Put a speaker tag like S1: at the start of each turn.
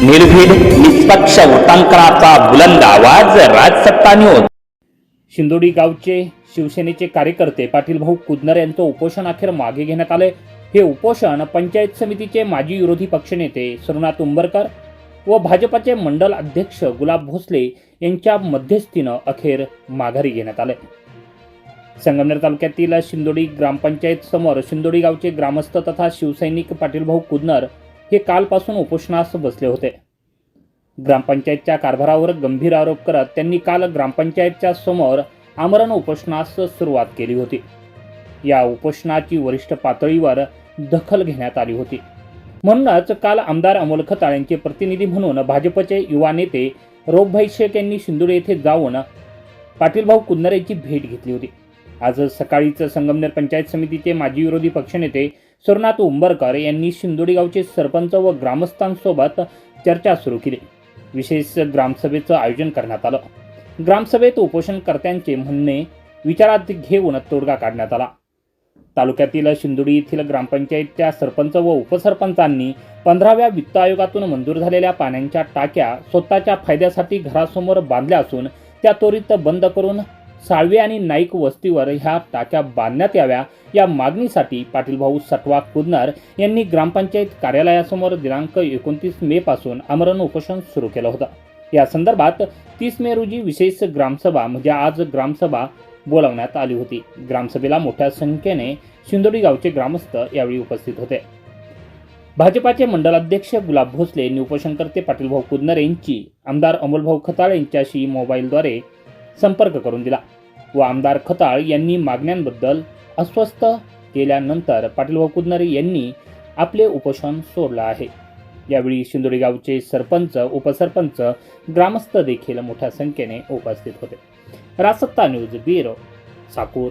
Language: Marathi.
S1: निर्भीड निष्पक्ष वृत्तांकनाचा बुलंद आवाज राजसत्ता न्यूज
S2: शिंदोडी गावचे शिवसेनेचे कार्यकर्ते पाटील भाऊ कुदनर यांचं उपोषण अखेर मागे घेण्यात आले हे उपोषण पंचायत समितीचे माजी विरोधी पक्षनेते सुरनाथ उंबरकर व भाजपाचे मंडल अध्यक्ष गुलाब भोसले यांच्या मध्यस्थीनं अखेर माघारी घेण्यात आले संगमनेर तालुक्यातील शिंदोडी ग्रामपंचायत समोर शिंदोडी गावचे ग्रामस्थ तथा शिवसैनिक पाटील भाऊ कुदनर हे कालपासून उपोषणास बसले होते. ग्रामपंचायतच्या कारभारावर गंभीर आरोप करत त्यांनी काल ग्रामपंचायतच्या समोर आमरण उपोषणास सुरुवात केली होती. या उपोषणाची वरिष्ठ पातळीवर दखल घेण्यात आली होती. म्हणूनच काल आमदार अमोल खताळ यांचे प्रतिनिधी म्हणून भाजपचे युवा नेते रोगभाई शेख यांनी शिंदोळे येथे जाऊन पाटीलभाऊ कुन्नर यांची भेट घेतली होती. आज सकाळीच संगमनेर पंचायत समितीचे माजी विरोधी पक्षनेते सुरनाथ उंबरकर यांनी शिंदोडी गावचे सरपंच व ग्रामस्थांसोबत चर्चा सुरू केली. विशेष ग्रामसभेचं आयोजन करण्यात आलं. ग्रामसभेत उपोषणकर्त्यांचे म्हणणे विचारात घेऊन तोडगा काढण्यात आला. तालुक्यातील शिंदोडी येथील ग्रामपंचायतच्या सरपंच व उपसरपंचांनी पंधराव्या वित्त आयोगातून मंजूर झालेल्या पाण्याच्या टाक्या स्वतःच्या फायद्यासाठी घरासमोर बांधल्या असून त्या त्वरित बंद करून साळवे आणि नाईक वस्तीवर ह्या टाक्या बांधण्यात याव्या या मागणीसाठी पाटीलभाऊ सटवा कुदनार यांनी ग्रामपंचायत कार्यालयासमोर दिनांक एकोणतीस मे पासून आमरण उपोषण सुरू केलं होतं. या संदर्भात तीस मे रोजी विशेष ग्रामसभा म्हणजे आज ग्रामसभा बोलावण्यात आली होती. ग्रामसभेला मोठ्या संख्येने शिंदोडी गावचे ग्रामस्थ यावेळी उपस्थित होते. भाजपाचे मंडलाध्यक्ष गुलाब भोसले आणि उपोषणकर्ते पाटीलभाऊ कुदनर यांची आमदार अमोलभाऊ खताळ यांच्याशी मोबाईलद्वारे संपर्क करून दिला. व आमदार खताळ यांनी मागण्यांबद्दल अस्वस्थ केल्यानंतर पाटील व कुदनरे यांनी आपले उपोषण सोडलं आहे. यावेळी शिंदोडी गावचे सरपंच उपसरपंच ग्रामस्थ देखील मोठ्या संख्येने उपस्थित होते. रासत्ता news bureau Sakur.